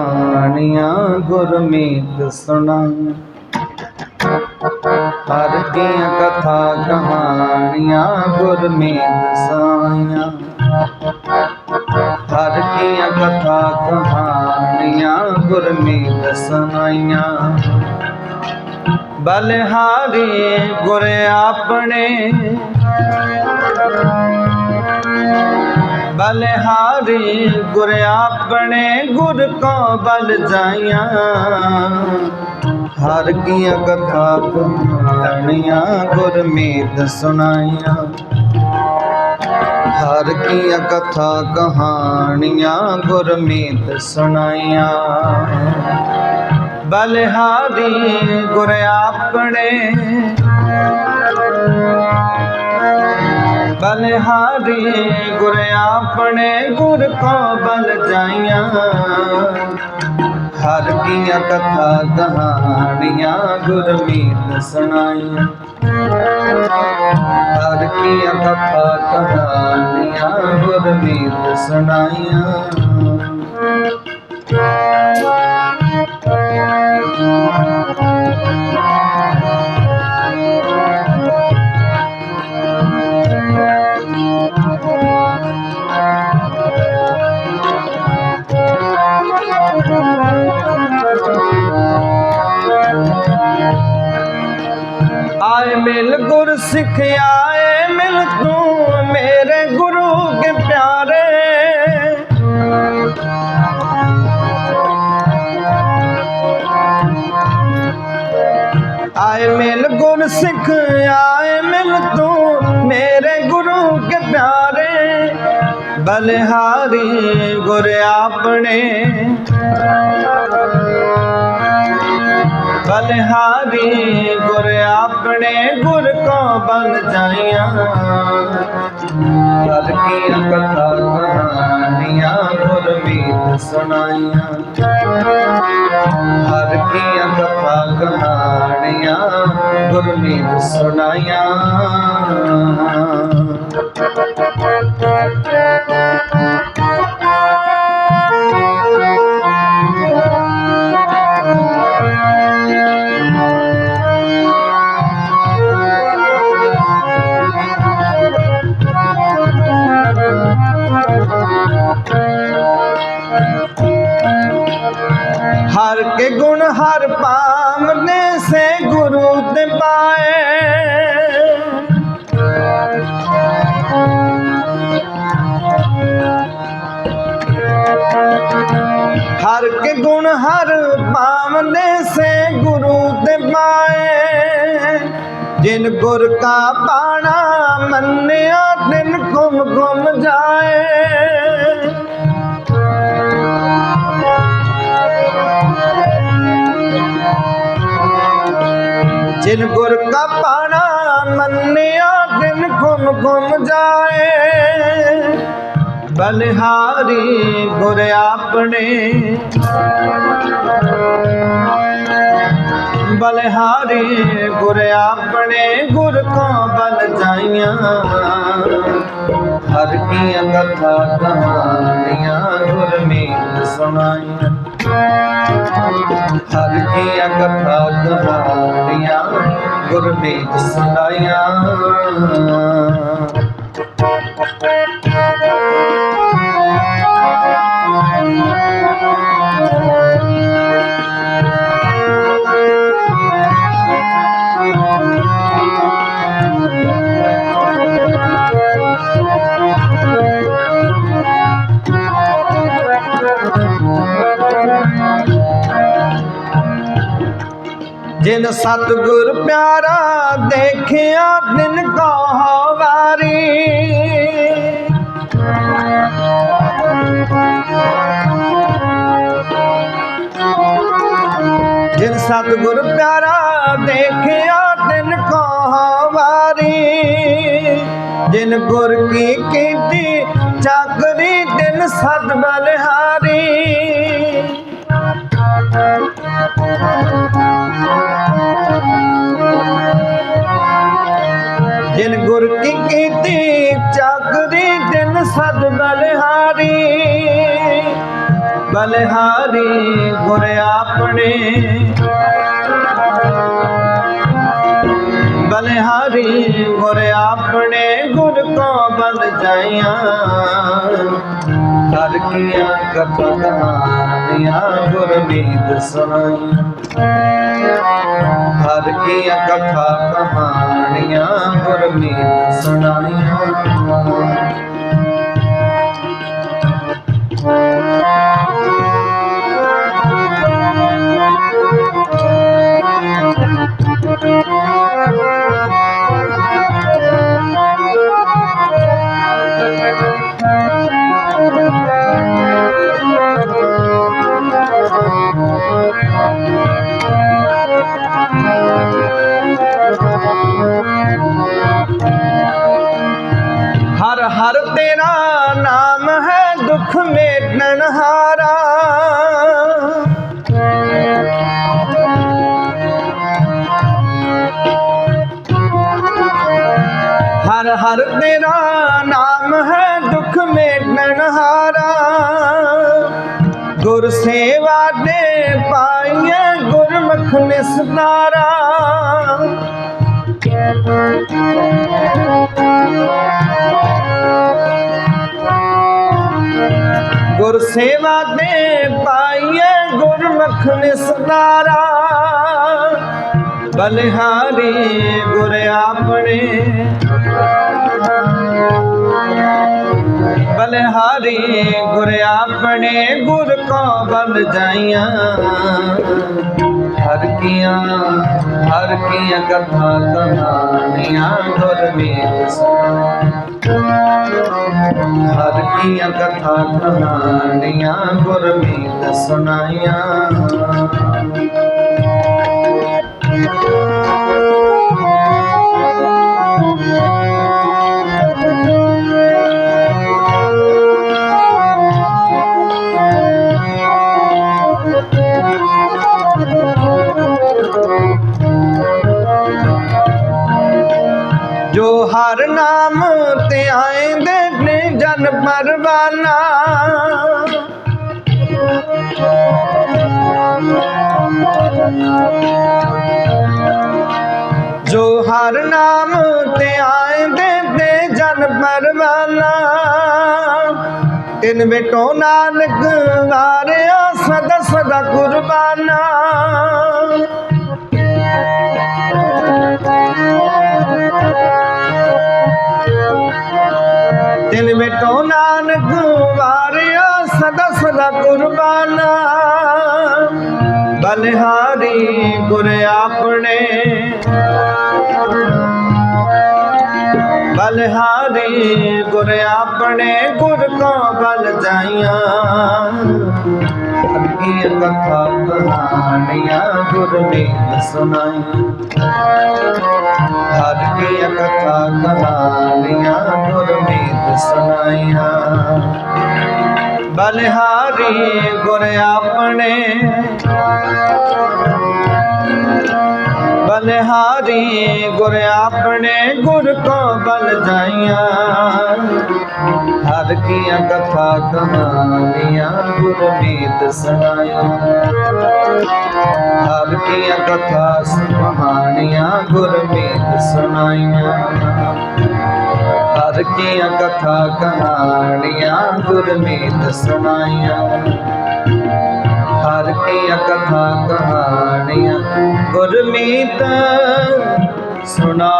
ਕਹਾਣੀਆਂ ਗੁਰਮੀਤ ਸੁਣਾਈ। ਹਰ ਦੀਆਂ ਕਥਾ ਕਹਾਣੀਆਂ ਗੁਰਮੀਤ ਸੁਣਾਈਆਂ। ਹਰ ਦੀਆਂ ਕਥਾ ਕਹਾਣੀਆਂ ਗੁਰਮੀਤ ਸੁਣਾਈਆਂ। ਬਲਿਹਾਰੀ ਗੁਰ ਆਪਣੇ ਬਲਿਹਾਰੀ ਗੁਰ ਆਪਣੇ ਗੁਰ ਕੋ ਬਲ ਜਾਈਆਂ ਹਰ ਕੀਆਂ ਕਥਾ ਕਹਾਣੀਆਂ ਗੁਰਮੀਤ ਸੁਣਾਈਆਂ ਹਰ ਕੀਆਂ ਕਥਾ ਕਹਾਣੀਆਂ ਗੁਰਮੀਤ ਸੁਣਾਈਆਂ ਬਲਿਹਾਰੀ ਗੁਰ ਆਪਣੇ ਬਲਿਹਾਰੀ ਗੁਰ ਆਪਣੇ ਗੁਰ ਕੋ ਬਲ ਜਾਈਆਂ। ਹਰ ਕੀਆਂ ਕਥਾ ਕਹਾਣੀਆਂ ਗੁਰਮੀਤ ਸੁਣਾਈਆਂ। ਹਰ ਕੀਆਂ ਕਥਾ ਕਹਾਣੀਆਂ ਗੁਰਮੀਤ ਸੁਣਾਈਆਂ। ਮਿਲ ਗੁਰ ਮਿਲ ਤੂੰ ਮੇਰੇ ਗੁਰੂ ਕੇ ਪਿਆਰੇ। ਆਏ, ਮਿਲ ਗੁਰ ਸਿੱਖ ਆਏ, ਮਿਲ ਤੂੰ ਮੇਰੇ ਗੁਰੂ ਕੇ ਪਿਆਰੇ। ਬਲਿਹਾਰੀ ਗੁਰ ਆਪਣੇ। ਬਲਿਹਾਰੀ ਗੁਰ ਆਪਣੇ, ਗੁਰ ਬਨ ਜਾਈਆਂ। ਕਲ ਕੀ ਕਥਾ ਕਹਾਣੀਆਂ ਗੁਰਮੀਤ ਸੁਣਾਈਆਂ। ਹਰ ਕੀ ਕਥਾ ਕਹਾਣੀਆਂ ਗੁਰਮੀਤ ਸੁਣਾਈਆਂ। ਪਾਵਨੇ ਸੇ ਗੁਰੂ ਤੇ ਪਾਏ ਜਿਨ ਗੁਰ ਕਾ ਬਾਣਾ ਮੰਨਿਆ ਦਿਨ ਘੁਮ ਘੁਮ ਜਾਏ। ਜਿਨ ਗੁਰ ਕਾ ਪਾਣਾ ਮੰਨਿਆ ਦਿਨ ਘੁਮ ਘੁਮ ਜਾਏ ਬਲਿਹਾਰੀ ਗੁਰ ਆਪਣੇ। ਬਲਿਹਾਰੀ ਗੁਰ ਆਪਣੇ, ਗੁਰ ਕੋ ਬਲ ਜਾਈਆਂ। ਹਰ ਕੀਆਂ ਕਥਾ ਕਹਾਣੀਆਂ ਗੁਰਮੀਤ ਸੁਣਾਈਆਂ। ਹਰ ਕੀਆਂ ਕਥਾ ਕਹਾਣੀਆਂ ਗੁਰਮੀਤ ਸੁਣਾਈਆਂ। ਜਿਨ ਸਤਗੁਰ ਪਿਆਰਾ ਦੇਖਿਆ ਦਿਨ ਕੋ ਵਾਰੀ ਜਿਨ ਸਤਗੁਰ ਪਿਆਰਾ ਦੇਖਿਆ ਦਿਨ ਕੋ ਵਾਰੀ ਜਿਨ ਗੁਰ ਕੀ ਕੀਤੀ ਚਾਕਰੀ ਦਿਨ ਸਦ ਬਲਿਹਾਰੀ। ਜਿਨ ਗੁਰ ਕੀ ਕੀਤੀ ਚਾਕਰੀ ਦਿਨ ਸਦ ਬਲਿਹਾਰੀ। ਬਲ ਬਲਿਹਾਰੀ ਗੁਰ ਆਪਣੇ। ਬਲਿਹਾਰੀ ਗੁਰ ਆਪਣੇ, ਗੁਰ ਕੋ ਬਲ ਜਾਈਆਂ ਕਰ ਕੀਆਂ ਕਥਾ ਗੁਰ ਮੀਤ ਸੁਣਾਈਆਂ ਹਰ ਕੀਆਂ ਕਥਾ ਕਹਾਣੀਆਂ ਗੁਰ ਮੀਤ ਸੁਣਾਈਆਂ ਹਰ ਤੇਰਾ ਨਾਮ ਹੈ ਦੁੱਖ ਮੇਟਣ ਹਾਰਾ। ਗੁਰ ਸੇਵਾ ਦੇ ਪਾਈਏ ਗੁਰਮੁਖ ਨਿਸਤਾਰਾ। ਗੁਰ ਸੇਵਾ ਦੇ ਪਾਈਏ ਗੁਰਮੁਖ ਨਿਸਤਾਰਾ। ਬਲਿਹਾਰੀ ਗੁਰ ਆਪਣੇ। ਬਲਿਹਾਰੀ ਗੁਰ ਆਪਣੇ ਗੁਰ ਕੋ ਬਲ ਜਾਈਆਂ। ਹਰ ਕੀਆਂ ਹਰ ਕੀਆਂ ਕਥਾ ਕਹਾਣੀਆਂ ਗੁਰ ਮੀਤ। ਹਰ ਕੀਆਂ ਕਥਾ ਕਹਾਣੀਆਂ ਗੁਰ ਮੀਤ ਸੁਣਾਈਆਂ। ਪਰਵਾਨਾ ਜੋ ਹਰ ਨਾਮ ਤੇ ਆਏਂਦੇ ਨੇ ਜਨ ਪਰਵਾਨਾ, ਤਿੰਨ ਬਿਟੋ ਨਾਨਕ ਵਾਰਿਆ ਸਦਾ ਸਦਾ ਕੁਰਬਾਨਾ। ਤਿੰਨ ਬਿਟੋ ਨਾਨਕ ਸਦਾ ਕੁਰਬਾਨਾ। ਬਲਿਹਾਰੀ ਗੁਰ ਆਪਣੇ। ਬਲਿਹਾਰੀ ਗੁਰ ਆਪਣੇ, ਗੁਰ ਕੋ ਬਲ ਜਾਈਆਂ। ਅੱਗੇ ਕਥਾ ਕਹਾਣੀਆਂ ਗੁਰ ਨੇ ਸੁਣਾਈ ਹਰ ਕਥਾ ਕਹਾਣੀਆਂ ਗੁਰ ਨੇ ਸੁਣਾਈਆਂ। ਬਲਿਹਾਰੀ ਗੁਰ ਆਪਣੇ। ਬਲਿਹਾਰੀ ਗੁਰ ਆਪਣੇ, ਗੁਰ ਕੋ ਬਲ ਜਾਈਆਂ। ਹਰ ਕੀਆਂ ਕਥਾ ਕਹਾਣੀਆਂ ਗੁਰ ਮੀਤ ਸੁਣਾਈਆਂ। ਹਰ ਕੀਆਂ ਕਥਾ ਕਹਾਣੀਆਂ ਗੁਰ ਮੀਤ ਸੁਣਾਈਆਂ। ਹਰ ਕਥਾ ਕਹਾਣੀਆਂ ਗੁਰਮੀਤ ਸੁਣਾਈਆਂ। ਹਰ ਕੀਆਂ ਕਥਾ ਕਹਾਣੀਆਂ ਗੁਰਮੀਤ ਸੁਣਾ।